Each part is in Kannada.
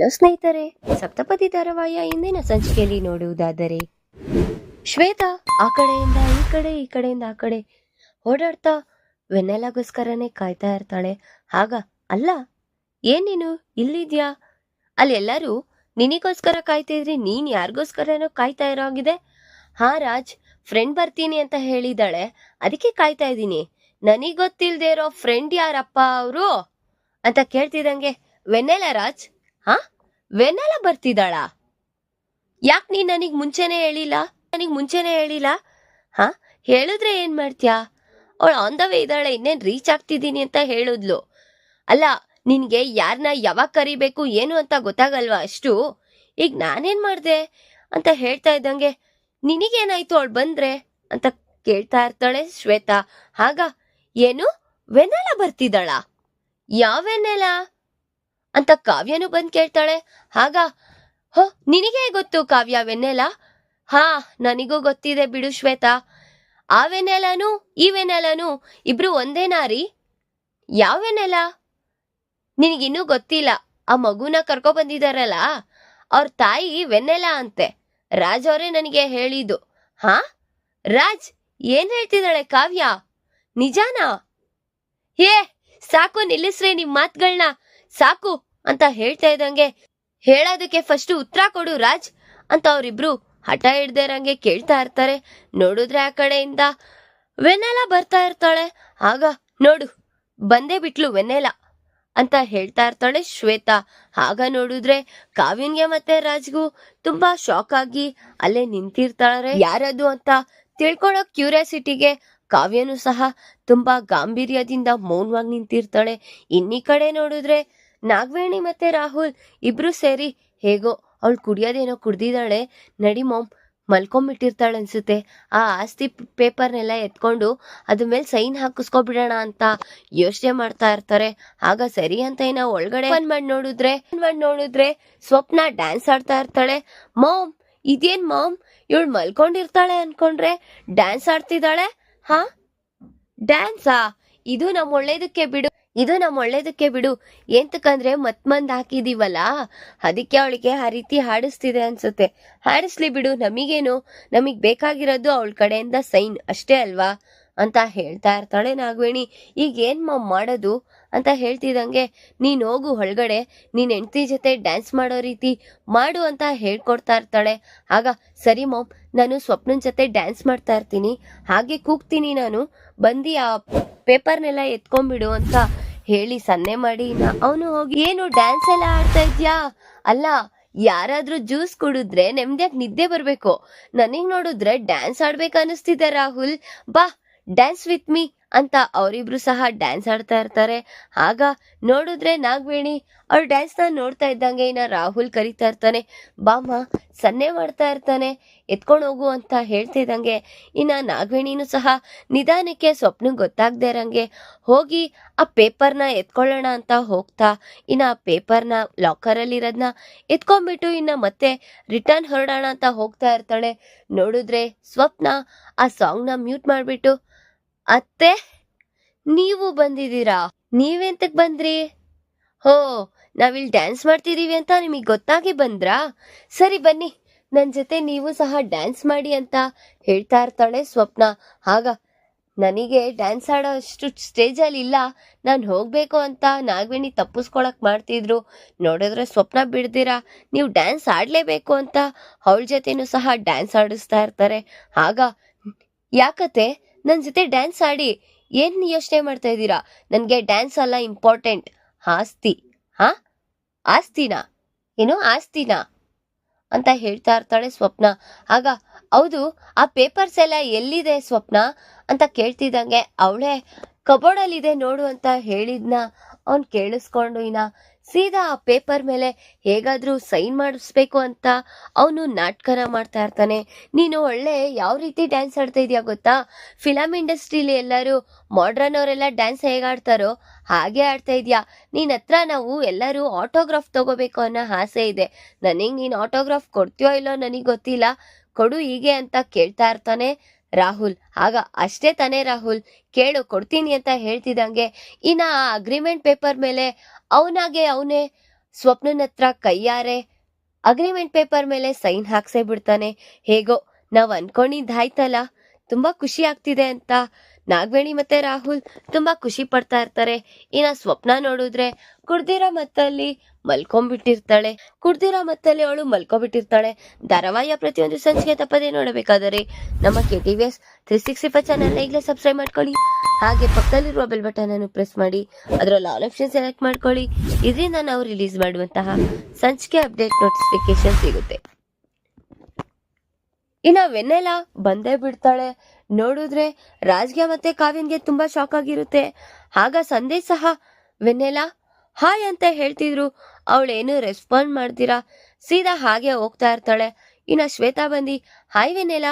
ಹಲೋ ಸ್ನೇಹಿತರೆ, ಸಪ್ತಪದಿ ಧಾರಾವಾಹಿಯ ಇಂದಿನ ಸಂಚಿಕೆಯಲ್ಲಿ ನೋಡುವುದಾದರೆ, ಶ್ವೇತಾ, ಆ ಕಡೆಯಿಂದ ಈ ಕಡೆ, ಈ ಕಡೆಯಿಂದ ಆ ಕಡೆ ಓಡಾಡ್ತಾ ವೆನ್ನೆಲಾಗೋಸ್ಕರನೇ ಕಾಯ್ತಾ ಇರ್ತಾಳೆ. ಆಗ ಅಲ್ಲ ಏನೇನು ನೀನು ಇಲ್ಲಿದ್ಯಾ? ಅಲ್ಲಿ ಎಲ್ಲರೂ ನಿನಗೋಸ್ಕರ ಕಾಯ್ತಿದ್ರಿ ನೀನ್ ಯಾರಿಗೋಸ್ಕರನೋ ಕಾಯ್ತಾ ಇರೋ ಹಾಗಿದೆ. ಹಾ ರಾಜ್ ಫ್ರೆಂಡ್ ಬರ್ತೀನಿ ಅಂತ ಹೇಳಿದಾಳೆ ಅದಕ್ಕೆ ಕಾಯ್ತಾ ಇದ್ದೀನಿ. ನನಗೆ ಗೊತ್ತಿಲ್ಲದೆ ಇರೋ ಫ್ರೆಂಡ್ ಯಾರಪ್ಪ ಅವರು? ಅಂತ ಕೇಳ್ತಿದ್ದಂಗೆ, ವೆನ್ನೆಲ ರಾಜ್ ಹಾ ವೆನ್ನೆಲ ಬರ್ತಿದ್ದಾಳ? ಯಾಕೆ ನೀನ್ ನನಗ್ ಮುಂಚೆನೆ ಹೇಳಿಲ್ಲ? ನನಗ್ ಮುಂಚೆನೆ ಹೇಳಿಲ್ಲ? ಹಾ? ಹೇಳಿದ್ರೆ ಏನ್ ಮಾಡ್ತೀಯಾ? ಅವಳು ಆನ್ ದ ವೇ ಇದ್ದಾಳೆ, ಇನ್ನೇನ್ ರೀಚ್ ಆಗ್ತಿದ್ದೀನಿ ಅಂತ ಹೇಳಿದ್ಲು. ಅಲ್ಲ, ನಿನ್ಗೆ ಯಾರನ್ನ ಯಾವಾಗ ಕರಿಬೇಕು, ಏನು ಅಂತ ಗೊತ್ತಾಗಲ್ವಾ ಅಷ್ಟು? ಈಗ ನಾನೇನ್ ಮಾಡ್ದೆ? ಅಂತ ಹೇಳ್ತಾ ಇದ್ದಂಗೆ, ನಿನಗೇನಾಯ್ತು ಅವಳು ಬಂದ್ರೆ? ಅಂತ ಕೇಳ್ತಾ ಇರ್ತಾಳೆ ಶ್ವೇತಾ. ಹಾಗ ಏನು? ವೆನೆಲ ಬರ್ತಿದ್ದಾಳ? ಯಾವ ವೆನೆಲ ಅಂತ ಕಾವ್ಯನು ಬಂದ್ ಕೇಳ್ತಾಳೆ. ಆಗ, ಹೋ, ನಿನಗೆ ಗೊತ್ತು ಕಾವ್ಯ ವೆನ್ನೆಲ? ಹಾ, ನನಗೂ ಗೊತ್ತಿದೆ ಬಿಡು ಶ್ವೇತಾ. ಆ ವೆನ್ನೆಲನು, ಈ ವೆನ್ನೆಲನು ಇಬ್ರು ಒಂದೇನಾ ರೀ ಯಾವ ವೆನ್ನೆಲ? ನಿನಗಿನ್ನೂ ಗೊತ್ತಿಲ್ಲ. ಆ ಮಗುನ ಕರ್ಕೊ ಬಂದಿದಾರಲ್ಲ, ಅವ್ರ ತಾಯಿ ವೆನ್ನೆಲ ಅಂತೆ. ರಾಜ್ ಅವರೇ ನನಗೆ ಹೇಳಿದ್ದು. ಹಾ? ರಾಜ್, ಏನ್ ಹೇಳ್ತಿದ್ದಾಳೆ ಕಾವ್ಯ? ನಿಜಾನಾ? ಏ ಸಾಕು ನಿಲ್ಲಿಸ್ರಿ ನಿಮ್ ಮಾತ್ಗಳ್ನ. ಸಾಕು ಅಂತ ಹೇಳ್ತಾ ಇದ್ದಂಗೆ ಹೇಳೋದಕ್ಕೆ ಫಸ್ಟ್ ಉತ್ತರ ಕೊಡು ರಾಜ್ ಅಂತ ಅವ್ರಿಬ್ರು ಹಠ ಹಿಡ್ದೇರಂಗೆ ಕೇಳ್ತಾ ಇರ್ತಾರೆ. ನೋಡಿದ್ರೆ ಆ ಕಡೆಯಿಂದ ವೆನ್ನೆಲ ಬರ್ತಾ ಇರ್ತಾಳೆ. ಆಗ ನೋಡು, ಬಂದೇ ಬಿಟ್ಲು ವೆನ್ನೆಲ ಅಂತ ಹೇಳ್ತಾ ಇರ್ತಾಳೆ ಶ್ವೇತಾ. ಆಗ ನೋಡಿದ್ರೆ ಕಾವ್ಯನ್ಗೆ ಮತ್ತೆ ರಾಜ್ಗೂ ತುಂಬಾ ಶಾಕ್ ಆಗಿ ಅಲ್ಲೇ ನಿಂತಿರ್ತಾಳೆ. ಯಾರದು ಅಂತ ತಿಳ್ಕೊಳ್ಳೋ ಕ್ಯೂರಿಯಾಸಿಟಿಗೆ ಕಾವ್ಯನು ಸಹ ತುಂಬಾ ಗಾಂಭೀರ್ಯದಿಂದ ಮೌನವಾಗಿ ನಿಂತಿರ್ತಾಳೆ. ಇನ್ನಿ ಕಡೆ ನೋಡಿದ್ರೆ ನಾಗವೇಣಿ ಮತ್ತೆ ರಾಹುಲ್ ಇಬ್ರು ಸೇರಿ ಹೇಗೋ ಅವಳು ಕುಡಿಯೋದೇನೋ ಕುಡ್ದಿದ್ದಾಳೆ. ನಡಿ ಮಾಮ್, ಮಲ್ಕೊಂಬಿಟ್ಟಿರ್ತಾಳೆ ಅನ್ಸುತ್ತೆ. ಆ ಆಸ್ತಿ ಪೇಪರ್ನೆಲ್ಲ ಎತ್ಕೊಂಡು ಅದ್ರ ಮೇಲೆ ಸೈನ್ ಹಾಕಿಸ್ಕೊಬಿಡೋಣ ಅಂತ ಯೋಚನೆ ಮಾಡ್ತಾ ಇರ್ತಾರೆ. ಆಗ ಸರಿ ಅಂತ ಏನೋ ಒಳಗಡೆ ಮಾಡಿ ನೋಡಿದ್ರೆ ಮಾಡಿ ನೋಡಿದ್ರೆ ಸ್ವಪ್ನ ಡ್ಯಾನ್ಸ್ ಆಡ್ತಾ ಇರ್ತಾಳೆ. ಮಾಮ್, ಇದೇನ್ ಮಾಮ್? ಇವಳು ಮಲ್ಕೊಂಡಿರ್ತಾಳೆ ಅನ್ಕೊಂಡ್ರೆ ಡ್ಯಾನ್ಸ್ ಆಡ್ತಿದ್ದಾಳೆ? ಹಾ? ಡ್ಯಾನ್ಸಾ? ಇದು ನಮ್ಮ ಒಳ್ಳೇದಕ್ಕೆ ಬಿಡು. ಇದು ನಮ್ಮ ಒಳ್ಳೇದಕ್ಕೆ ಬಿಡು. ಎಂತಕ್ಕಂದ್ರೆ ಮತ್ ಮಂದ್ ಹಾಕಿದೀವಲ್ಲ? ಅದಕ್ಕೆ ಅವಳಿಗೆ ಆ ರೀತಿ ಹಾಡಿಸ್ತಿದೆ ಅನ್ಸುತ್ತೆ. ಹಾಡಿಸ್ಲಿ ಬಿಡು, ನಮಿಗೇನು? ನಮಗ್ ಬೇಕಾಗಿರೋದು ಅವಳ ಕಡೆಯಿಂದ ಸೈನ್ ಅಷ್ಟೇ ಅಲ್ವಾ? ಅಂತ ಹೇಳ್ತಾ ಇರ್ತಾಳೆ ನಾಗವೇಣಿ. ಈಗ ಏನ್ ಮಾಡೋದು? ಅಂತ ಹೇಳ್ತಿದ್ದಂಗೆ, ನೀನು ಹೋಗು ಒಳಗಡೆ ನೀನು ಹೆಂಡತಿ ಜೊತೆ ಡ್ಯಾನ್ಸ್ ಮಾಡೋ ರೀತಿ ಮಾಡು ಅಂತ ಹೇಳ್ಕೊಡ್ತಾ ಇರ್ತಾಳೆ. ಆಗ, ಸರಿ ಮಾಮ್ ನಾನು ಸ್ವಪ್ನನ ಜೊತೆ ಡ್ಯಾನ್ಸ್ ಮಾಡ್ತಾ ಇರ್ತೀನಿ, ಹಾಗೆ ಕೂಗ್ತೀನಿ ನಾನು, ಬಂದು ಆ ಪೇಪರ್ನೆಲ್ಲ ಎತ್ಕೊಂಡ್ಬಿಡು ಅಂತ ಹೇಳಿ ಸನ್ನೆ ಮಾಡಿ ಅವನು ಹೋಗಿ, ಏನು ಡ್ಯಾನ್ಸ್ ಎಲ್ಲ ಆಡ್ತಾ ಇದ್ಯಾ? ಅಲ್ಲ, ಯಾರಾದ್ರೂ ಜ್ಯೂಸ್ ಕುಡಿದ್ರೆ ನೆಮ್ಮದಿಯಾಗಿ ನಿದ್ದೆ ಬರಬೇಕು. ನನಗೆ ನೋಡಿದ್ರೆ ಡ್ಯಾನ್ಸ್ ಆಡ್ಬೇಕು ಅನಿಸ್ತಿದೆ ರಾಹುಲ್. ಬಾ ಡ್ಯಾನ್ಸ್ ವಿತ್ ಮೀ ಅಂತ ಅವರಿಬ್ರು ಸಹ ಡ್ಯಾನ್ಸ್ ಆಡ್ತಾ ಇರ್ತಾರೆ. ಆಗ ನೋಡಿದ್ರೆ ನಾಗವೇಣಿ ಅವ್ರ ಡ್ಯಾನ್ಸ್ನ ನೋಡ್ತಾ ಇದ್ದಂಗೆ ಇನ್ನ ರಾಹುಲ್ ಕರಿತಾ ಇರ್ತಾನೆ. ಬಾಮ್ಮ, ಸನ್ನೆ ಮಾಡ್ತಾ ಇರ್ತಾನೆ. ಎತ್ಕೊಂಡು ಹೋಗು ಅಂತ ಹೇಳ್ತಿದ್ದಂಗೆ ಇನ್ನ ನಾಗವೇಣಿನೂ ಸಹ ನಿಧಾನಕ್ಕೆ ಸ್ವಪ್ನ ಗೊತ್ತಾಗದೆ ಇರಂಗೆ ಹೋಗಿ ಆ ಪೇಪರ್ನ ಎತ್ಕೊಳ್ಳೋಣ ಅಂತ ಹೋಗ್ತಾ ಇನ್ನ ಆ ಪೇಪರ್ನ ಲಾಕರಲ್ಲಿರೋದನ್ನ ಎತ್ಕೊಂಡ್ಬಿಟ್ಟು ಇನ್ನ ಮತ್ತೆ ರಿಟರ್ನ್ ಹೊರಡೋಣ ಅಂತ ಹೋಗ್ತಾ ಇರ್ತಾಳೆ. ನೋಡಿದ್ರೆ ಸ್ವಪ್ನ ಆ ಸಾಂಗ್ನ ಮ್ಯೂಟ್ ಮಾಡ್ಬಿಟ್ಟು ಅತ್ತೆ, ನೀವು ಬಂದಿದ್ದೀರಾ? ನೀವೆಂತಕ್ ಬಂದ್ರಿ? ಹೋ, ನಾವಿಲ್ಲಿ ಡ್ಯಾನ್ಸ್ ಮಾಡ್ತಿದ್ದೀವಿ ಅಂತ ನಿಮಗೆ ಗೊತ್ತಾಗಿ ಬಂದ್ರಾ? ಸರಿ ಬನ್ನಿ ನನ್ನ ಜೊತೆ ನೀವು ಸಹ ಡ್ಯಾನ್ಸ್ ಮಾಡಿ ಅಂತ ಹೇಳ್ತಾ ಇರ್ತಾಳೆ ಸ್ವಪ್ನ. ಆಗ, ನನಗೆ ಡ್ಯಾನ್ಸ್ ಆಡೋ ಅಷ್ಟು ಸ್ಟೇಜಲ್ಲಿ ಇಲ್ಲ, ನಾನು ಹೋಗಬೇಕು ಅಂತ ನಾಗವೇಣಿ ತಪ್ಪಿಸ್ಕೊಳಕ್ ಮಾಡ್ತಿದ್ರು. ನೋಡಿದ್ರೆ ಸ್ವಪ್ನ ಬಿಡ್ದಿರಾ, ನೀವು ಡ್ಯಾನ್ಸ್ ಆಡಲೇಬೇಕು ಅಂತ ಅವಳ ಜೊತೆನೂ ಸಹ ಡ್ಯಾನ್ಸ್ ಆಡಿಸ್ತಾ ಇರ್ತಾರೆ. ಆಗ, ಯಾಕತ್ತೆ? ನನ್ನ ಜೊತೆ ಡ್ಯಾನ್ಸ್ ಆಡಿ ಏನು ಯೋಚನೆ ಮಾಡ್ತಾ ಇದ್ದೀರಾ? ನನಗೆ ಡ್ಯಾನ್ಸ್ ಅಲ್ಲ ಇಂಪಾರ್ಟೆಂಟ್ ಆಸ್ತಿ. ಹಾ? ಆಸ್ತಿನಾ? ಏನು ಆಸ್ತಿನಾ? ಅಂತ ಹೇಳ್ತಾ ಇರ್ತಾಳೆ ಸ್ವಪ್ನ. ಆಗ, ಹೌದು, ಆ ಪೇಪರ್ಸ್ ಎಲ್ಲ ಎಲ್ಲಿದೆ ಸ್ವಪ್ನ? ಅಂತ ಕೇಳ್ತಿದ್ದಂಗೆ, ಅವಳೇ ಕಬೋರ್ಡಲ್ಲಿದೆ ನೋಡು ಅಂತ ಹೇಳಿದ್ನ. ಅವ್ನ್ ಕೇಳಿಸ್ಕೊಂಡು ಇನ್ನ ಸೀದಾ ಆ ಪೇಪರ್ ಮೇಲೆ ಹೇಗಾದರೂ ಸೈನ್ ಮಾಡಿಸ್ಬೇಕು ಅಂತ ಅವನು ನಾಟಕನ ಮಾಡ್ತಾ ಇರ್ತಾನೆ. ನೀನು ಒಳ್ಳೆ ಯಾವ ರೀತಿ ಡ್ಯಾನ್ಸ್ ಆಡ್ತಾ ಇದೆಯಾ ಗೊತ್ತಾ? ಫಿಲಮ್ ಇಂಡಸ್ಟ್ರಿಲಿ ಎಲ್ಲರೂ ಮಾಡ್ರನ್ ಅವರೆಲ್ಲ ಡ್ಯಾನ್ಸ್ ಹೇಗೆ ಆಡ್ತಾರೋ ಹಾಗೆ ಆಡ್ತಾ ಇದೆಯಾ. ನಿನ್ನ ಹತ್ರ ನಾವು ಎಲ್ಲರೂ ಆಟೋಗ್ರಾಫ್ ತಗೋಬೇಕು ಅನ್ನೋ ಆಸೆ ಇದೆ. ನನಗೆ ನೀನು ಆಟೋಗ್ರಾಫ್ ಕೊಡ್ತೀಯೋ ಇಲ್ಲೋ ನನಗೆ ಗೊತ್ತಿಲ್ಲ. ಕೊಡು ಹೀಗೆ ಅಂತ ಕೇಳ್ತಾ ಇರ್ತಾನೆ. ರಾಹುಲ್, ಆಗ ಅಷ್ಟೇ ತಾನೇ ರಾಹುಲ್, ಕೇಳು, ಕೊಡ್ತೀನಿ ಅಂತ ಹೇಳ್ತಿದ್ದಂಗೆ, ಇನ್ನ ಆ ಅಗ್ರಿಮೆಂಟ್ ಪೇಪರ್ ಮೇಲೆ ಅವನಾಗೆ ಅವನೇ ಸ್ವಪ್ನನ ಹತ್ರ ಕೈಯಾರೆ ಅಗ್ರಿಮೆಂಟ್ ಪೇಪರ್ ಮೇಲೆ ಸೈನ್ ಹಾಕ್ಸೇ ಬಿಡ್ತಾನೆ. ಹೇಗೋ ನಾವು ಅನ್ಕೊಂಡಿದ್ದಾಯ್ತಲ್ಲ, ತುಂಬಾ ಖುಷಿ ಆಗ್ತಿದೆ ಅಂತ ನಾಗವೇಣಿ ಮತ್ತೆ ರಾಹುಲ್ ತುಂಬಾ ಖುಷಿ ಪಡ್ತಾ ಇರ್ತಾರೆ. ಇನ್ನ ಸ್ವಪ್ನ ನೋಡಿದ್ರೆ ಕುಡ್ದಿರೋ ಮತ್ತಲ್ಲಿ ಮಲ್ಕೊಂಬಿಟ್ಟಿರ್ತಾಳೆ ಕುಡ್ದಿರೋ ಮತ್ತಲ್ಲಿ ಅವಳು ಮಲ್ಕೊಂಡ್ಬಿಟ್ಟಿರ್ತಾಳೆ. ಧಾರಾವಾಹಿಯ ಪ್ರತಿಯೊಂದು ಸಂಚಿಕೆ ತಪ್ಪದೇ ನೋಡಬೇಕಾದರೆ ನಮ್ಮ K T V S three six five channel ಈಗಲೇ ಸಬ್ಸ್ಕ್ರೈಬ್ ಮಾಡ್ಕೊಳ್ಳಿ. ಹಾಗೆ ಪಕ್ಕದಲ್ಲಿರುವ ಬೆಲ್ ಬಟನ್ ಅನ್ನು ಪ್ರೆಸ್ ಮಾಡಿ. ಅದರಲ್ಲಿ ಆಲ್ ಆಪ್ಷನ್ ಸೆಲೆಕ್ಟ್ ಮಾಡ್ಕೊಳ್ಳಿ. ಇದರಿಂದ ನಾವು ರಿಲೀಸ್ ಮಾಡುವಂತಹ ಸಂಚಿಕೆ ಅಪ್ಡೇಟ್ ನೋಟಿಫಿಕೇಶನ್ ಸಿಗುತ್ತೆ. ಇನ್ನ ವೆನ್ನೆಲ್ಲ ಬಂದೇ ಬಿಡ್ತಾಳೆ. ನೋಡಿದ್ರೆ ರಾಜ್ಗೆ ಮತ್ತೆ ಕಾವ್ಯನ್ಗೆ ತುಂಬಾ ಶಾಕ್ ಆಗಿರುತ್ತೆ. ಆಗ ಸಂದೇಶ್ ಸಹ, ವೆನ್ನೆಲ, ಹಾಯ್ ಅಂತ ಹೇಳ್ತಿದ್ರು. ಅವಳೇನು ರೆಸ್ಪಾಂಡ್ ಮಾಡ್ತೀರಾ? ಸೀದಾ ಹಾಗೆ ಹೋಗ್ತಾ ಇರ್ತಾಳೆ. ಇನ್ನ ಶ್ವೇತಾ ಬಂದಿ, ಹಾಯ್ ವೆನ್ನೆಲ,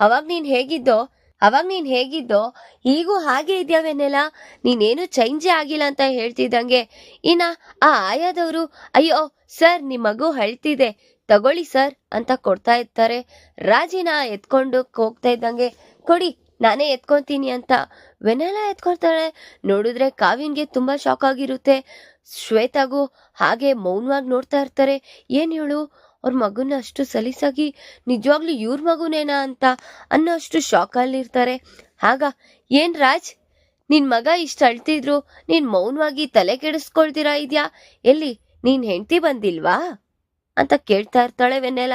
ಅವಾಗ ನೀನ್ ಹೇಗಿದ್ದೋ, ಅವಾಗ ನೀನ್ ಹೇಗಿದ್ದೋ, ಈಗೂ ಹಾಗೆ ಇದೆಯಾ ವೆನೆಲಾ ನೀನೇನು ಚೇಂಜೇ ಆಗಿಲ್ಲ ಅಂತ ಹೇಳ್ತಿದ್ದಂಗೆ. ಇನ್ನ ಆ ಆಯಾದವರು, ಅಯ್ಯೋ, ಸರ್, ನಿಮ್ ಮಗು ಅಳ್ತಿದೆ. ತಗೊಳ್ಳಿ ಸರ್ ಅಂತ ಕೊಡ್ತಾ ಇರ್ತಾರೆ. ರಾಜಿನ ಎತ್ಕೊಂಡು ಹೋಗ್ತಾ ಇದ್ದಂಗೆ, ಕೊಡಿ, ನಾನೇ ಎತ್ಕೊಂತೀನಿ ಅಂತ ವೆನೆಲ್ಲ ಎತ್ಕೊಳ್ತಾಳೆ. ನೋಡಿದ್ರೆ ಕಾವ್ಯನ್ಗೆ ತುಂಬಾ ಶಾಕ್ ಆಗಿರುತ್ತೆ. ಶ್ವೇತಾಗೂ ಹಾಗೆ ಮೌನವಾಗಿ ನೋಡ್ತಾ ಇರ್ತಾರೆ. ಏನ್ ಹೇಳು? ಅವ್ರ ಮಗುನ ಅಷ್ಟು ಸಲೀಸಾಗಿ ನಿಜವಾಗ್ಲೂ ಇವ್ರ ಮಗುನೇನಾ ಅಂತ ಅನ್ನೋ ಅಷ್ಟು ಶಾಕಲ್ಲಿರ್ತಾರೆ ಆಗ, ಏನ್ ರಾಜ್? ನಿನ್ ಮಗ ಇಷ್ಟ ಅಳ್ತಿದ್ರು, ನೀನ್ ಮೌನವಾಗಿ ತಲೆ ಕೆಡಿಸ್ಕೊಳ್ತೀರಾ ಇದ್ಯಾ? ಎಲ್ಲಿ, ನೀನ್ ಹೆಂಡತಿ ಬಂದಿಲ್ವಾ? ಅಂತ ಕೇಳ್ತಾ ಇರ್ತಾಳೆ ವೆನ್ನೆಲ.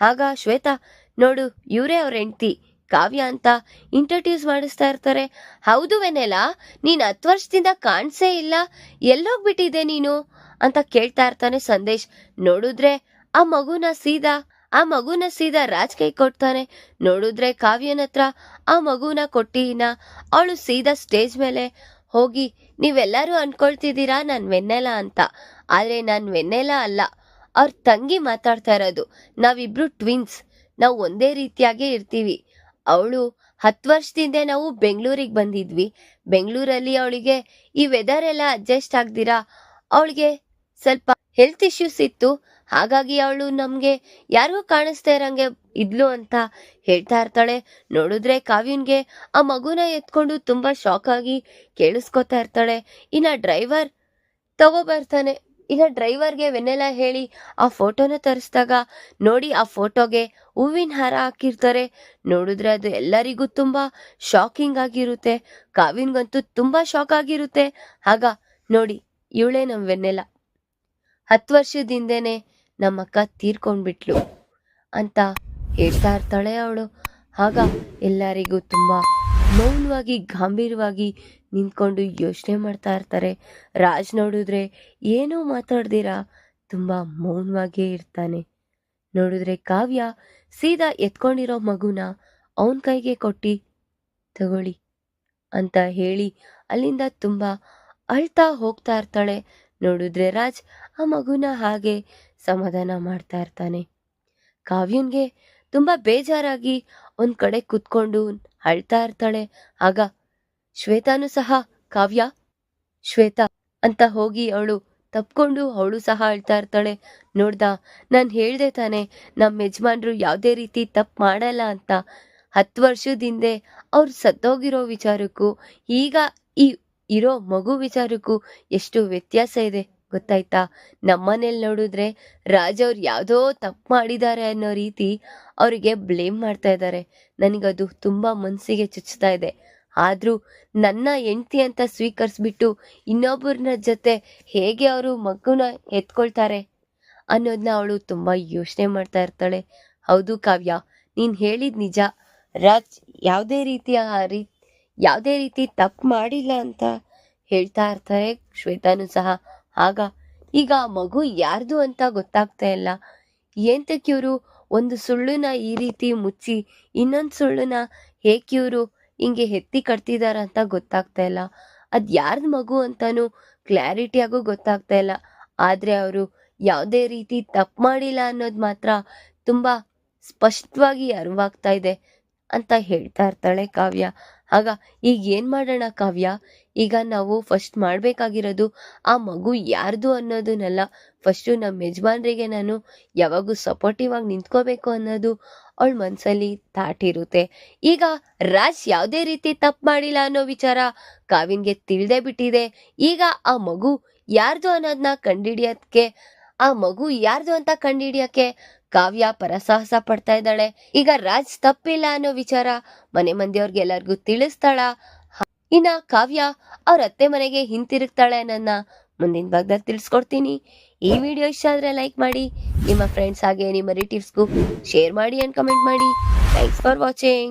ಆಗ ಶ್ವೇತಾ, ನೋಡು, ಇವರೇ ಅವ್ರ ಹೆಂಡತಿ. ಕಾವ್ಯ ಅಂತ ಇಂಟ್ರಡ್ಯೂಸ್ ಮಾಡಿಸ್ತಾ ಇರ್ತಾರೆ. ಹೌದು ವೆನೆಲ ನೀನ್ ಹತ್ತು ವರ್ಷದಿಂದ ಕಾಣಿಸೇ ಇಲ್ಲ. ಎಲ್ಲೋಗ್ಬಿಟ್ಟಿದೆ ನೀನು? ಅಂತ ಕೇಳ್ತಾ ಇರ್ತಾನೆ ಸಂದೇಶ್. ನೋಡಿದ್ರೆ ಆ ಮಗುನ ಸೀದಾ, ಆ ಮಗುನ ಸೀದಾ ರಾಜ್ ಕೈ ಕೊಡ್ತಾನೆ. ನೋಡಿದ್ರೆ ಕಾವ್ಯನ ಹತ್ರ ಆ ಮಗುನ ಕೊಟ್ಟಿನ ಅವಳು ಸೀದಾ ಸ್ಟೇಜ್ ಮೇಲೆ ಹೋಗಿ ನೀವೆಲ್ಲರೂ ಅನ್ಕೊಳ್ತಿದ್ದೀರಾ ನಾನು ವೆನ್ನೆಲ ಅಂತ. ಆದರೆ ನಾನು ವೆನ್ನೆಲ ಅಲ್ಲ. ಅವ್ರ ತಂಗಿ ಮಾತಾಡ್ತಾ ಇರೋದು. ನಾವಿಬ್ರು ಟ್ವಿನ್ಸ್ ನಾವು ಒಂದೇ ರೀತಿಯಾಗೇ ಇರ್ತೀವಿ. ಅವಳು ಹತ್ತು ವರ್ಷದಿಂದ ನಾವು ಬೆಂಗಳೂರಿಗೆ ಬಂದಿದ್ವಿ. ಬೆಂಗಳೂರಲ್ಲಿ ಅವಳಿಗೆ ಈ ವೆದರ್ ಎಲ್ಲ ಅಡ್ಜಸ್ಟ್ ಆಗ್ದಿರಾ? ಅವಳಿಗೆ ಸ್ವಲ್ಪ ಹೆಲ್ತ್ ಇಶ್ಯೂಸ್ ಇತ್ತು. ಹಾಗಾಗಿ ಅವಳು ನಮಗೆ ಯಾರಿಗೂ ಕಾಣಿಸ್ತಾ ಇರಂಗೆ ಇದ್ಲು ಅಂತ ಹೇಳ್ತಾ ಇರ್ತಾಳೆ. ನೋಡಿದ್ರೆ ಕಾವ್ಯನ್ಗೆ ಆ ಮಗುನ ಎತ್ಕೊಂಡು ತುಂಬ ಶಾಕ್ ಆಗಿ ಕೇಳಿಸ್ಕೊತಾ ಇರ್ತಾಳೆ. ಇನ್ನು ಡ್ರೈವರ್ ತಗೋಬರ್ತಾನೆ. ಇನ್ನ ಡ್ರೈವರ್ಗೆ ವೆನ್ನೆಲ್ಲ ಹೇಳಿ, ಆ ಫೋಟೋನ ತರಿಸಿದಾಗ ನೋಡಿ ಆ ಫೋಟೋಗೆ ಹೂವಿನ ಹಾರ ಹಾಕಿರ್ತಾರೆ. ನೋಡಿದ್ರೆ ಅದು ಎಲ್ಲರಿಗೂ ತುಂಬ ಶಾಕಿಂಗ್ ಆಗಿರುತ್ತೆ. ಕಾವಿನ್ಗಂತೂ ತುಂಬ ಶಾಕ್ ಆಗಿರುತ್ತೆ. ಆಗ ನೋಡಿ, ಇವಳೇ ನಮ್ಮ ವೆನ್ನೆಲ ಹತ್ತು ವರ್ಷದಿಂದೇನೆ ನಮ್ಮಕ್ಕ ತೀರ್ಕೊಂಡ್ಬಿಟ್ಲು ಅಂತ ಹೇಳ್ತಾ ಇರ್ತಾಳೆ ಅವಳು. ಆಗ ಎಲ್ಲರಿಗೂ ತುಂಬಾ ಮೌನವಾಗಿ, ಗಂಭೀರವಾಗಿ ನಿಂತ್ಕೊಂಡು ಯೋಚನೆ ಮಾಡ್ತಾ ಇರ್ತಾರೆ. ರಾಜ್ ನೋಡಿದ್ರೆ ಏನೂ ಮಾತಾಡ್ದಿರಾ? ತುಂಬ ಮೌನವಾಗೇ ಇರ್ತಾನೆ. ನೋಡಿದ್ರೆ ಕಾವ್ಯ ಸೀದಾ ಎತ್ಕೊಂಡಿರೋ ಮಗುನ ಅವನ ಕೈಗೆ ಕೊಟ್ಟಿ, ತಗೊಳ್ಳಿ ಅಂತ ಹೇಳಿ ಅಲ್ಲಿಂದ ತುಂಬ ಅಳ್ತಾ ಹೋಗ್ತಾ ಇರ್ತಾಳೆ. ನೋಡಿದ್ರೆ ರಾಜ್ ಆ ಮಗುನ ಹಾಗೆ ಸಮಾಧಾನ ಮಾಡ್ತಾ ಇರ್ತಾನೆ. ಕಾವ್ಯನ್ಗೆ ತುಂಬ ಬೇಜಾರಾಗಿ ಒಂದು ಕಡೆ ಕುತ್ಕೊಂಡು ಅಳ್ತಾ ಇರ್ತಾಳೆ. ಆಗ ಶ್ವೇತಾನು ಸಹ, ಕಾವ್ಯ, ಶ್ವೇತಾ ಅಂತ ಹೋಗಿ ಅವಳು ತಪ್ಕೊಂಡು ಅವಳು ಸಹ ಅಳ್ತಾ ಇರ್ತಾಳೆ. ನೋಡ್ದ, ನಾನ್ ಹೇಳ್ದೆ ತಾನೆ ನಮ್ಮ ಯಜಮಾನ್ರು ಯಾವುದೇ ರೀತಿ ತಪ್ಪು ಮಾಡಲ್ಲ ಅಂತ. ಹತ್ತು ವರ್ಷದಿಂದೆ ಅವ್ರು ಸತ್ತೋಗಿರೋ ವಿಚಾರಕ್ಕೂ, ಈಗ ಈ ಇರೋ ಮಗು ವಿಚಾರಕ್ಕೂ ಎಷ್ಟು ವ್ಯತ್ಯಾಸ ಇದೆ. ಗೊತ್ತಾಯ್ತಾ? ನಮ್ಮನೇಲಿ ನೋಡಿದ್ರೆ ರಾಜ ಅವ್ರು ಯಾವುದೋ ತಪ್ಪು ಮಾಡಿದ್ದಾರೆ ಅನ್ನೋ ರೀತಿ ಅವರಿಗೆ ಬ್ಲೇಮ್ ಮಾಡ್ತಾ ಇದ್ದಾರೆ. ನನಗದು ತುಂಬಾ ಮನಸ್ಸಿಗೆ ಚುಚ್ತಾ ಇದೆ. ಆದರೂ ನನ್ನ ಹೆಂಡತಿ ಅಂತ ಸ್ವೀಕರಿಸ್ಬಿಟ್ಟು ಇನ್ನೊಬ್ಬರನ್ನ ಜೊತೆ ಹೇಗೆ ಅವರು ಮಗುನ ಎತ್ಕೊಳ್ತಾರೆ ಅನ್ನೋದನ್ನ ಅವಳು ತುಂಬಾ ಯೋಚನೆ ಮಾಡ್ತಾ ಇರ್ತಾಳೆ. ಹೌದು ಕಾವ್ಯ, ನೀನು ಹೇಳಿದ ನಿಜ. ರಾಜ್ ಯಾವುದೇ ರೀತಿಯ ರೀ ಯಾವುದೇ ರೀತಿ ತಪ್ಪು ಮಾಡಿಲ್ಲ ಅಂತ ಹೇಳ್ತಾ ಇರ್ತಾರೆ ಶ್ವೇತಾನು ಸಹ. ಆಗ ಈಗ ಮಗು ಯಾರ್ದು ಅಂತ ಗೊತ್ತಾಗ್ತಾ ಇಲ್ಲ. ಏಂತಕ್ಕೆ ಇವರು ಒಂದು ಸುಳ್ಳುನ ಈ ರೀತಿ ಮುಚ್ಚಿ ಇನ್ನೊಂದು ಸುಳ್ಳುನ ಹೇಗೆ ಇವರು ಹಿಂಗೆ ಎತ್ತಿ ಕಟ್ತಿದಾರ ಅಂತ ಗೊತ್ತಾಗ್ತಾ ಇಲ್ಲ. ಅದು ಯಾರ್ದ್ ಮಗು ಅಂತಾನು ಕ್ಲಾರಿಟಿಯಾಗೂ ಗೊತ್ತಾಗ್ತಾ ಇಲ್ಲ. ಆದ್ರೆ ಅವರು ಯಾವುದೇ ರೀತಿ ತಪ್ಪು ಮಾಡಿಲ್ಲ ಅನ್ನೋದು ಮಾತ್ರ ತುಂಬಾ ಸ್ಪಷ್ಟವಾಗಿ ಅರಿವಾಗ್ತಾ ಇದೆ ಅಂತ ಹೇಳ್ತಾ ಇರ್ತಾಳೆ ಕಾವ್ಯ. ಆಗ ಈಗ ಏನು ಮಾಡೋಣ ಕಾವ್ಯ? ಈಗ ನಾವು ಫಸ್ಟ್ ಮಾಡಬೇಕಾಗಿರೋದು ಆ ಮಗು ಯಾರ್ದು ಅನ್ನೋದನ್ನೆಲ್ಲ. ಫಸ್ಟು ನಮ್ಮ ಯಜಮಾನ್ರಿಗೆ ನಾನು ಯಾವಾಗೂ ಸಪೋರ್ಟಿವ್ ಆಗಿ ನಿಂತ್ಕೋಬೇಕು ಅನ್ನೋದು ಅವಳ ಮನಸ್ಸಲ್ಲಿ ತಾಟಿರುತ್ತೆ ಈಗ ರಾಜ್ ಯಾವುದೇ ರೀತಿ ತಪ್ಪು ಮಾಡಿಲ್ಲ ಅನ್ನೋ ವಿಚಾರ ಕಾವಿನ್ಗೆ ತಿಳಿದೇ ಬಿಟ್ಟಿದೆ. ಈಗ ಆ ಮಗು ಯಾರ್ದು ಅನ್ನೋದನ್ನ ಕಂಡಿಡಿಯೋದಕ್ಕೆ ಆ ಮಗು ಯಾರ್ದು ಅಂತ ಕಂಡಿಡಿಯಕ್ಕೆ ಕಾವ್ಯ ಪರಸಾಹಸ ಪಡ್ತಾ ಇದ್ದಾಳೆ. ಈಗ ರಾಜ್ ತಪ್ಪಿಲ್ಲ ಅನ್ನೋ ವಿಚಾರ ಮನೆ ಮಂದಿಯವ್ರಿಗೆ ಎಲ್ಲರಿಗೂ ತಿಳಿಸ್ತಾಳ? ಇನ್ನ ಕಾವ್ಯ ಅವ್ರ ಅತ್ತೆ ಮನೆಗೆ ಹಿಂತಿರುಗ್ತಾಳೆ ನನ್ನ ಮುಂದಿನ ಭಾಗದಲ್ಲಿ ತಿಳಿಸ್ಕೊಡ್ತೀನಿ. ಈ ವಿಡಿಯೋ ಇಷ್ಟ ಆದ್ರೆ ಲೈಕ್ ಮಾಡಿ, ನಿಮ್ಮ ಫ್ರೆಂಡ್ಸ್ ಹಾಗೆ ನಿಮ್ಮ ರಿಲೇಟಿವ್ಸ್ಗೂ ಶೇರ್ ಮಾಡಿ ಅಂಡ್ ಕಮೆಂಟ್ ಮಾಡಿ. Thanks for watching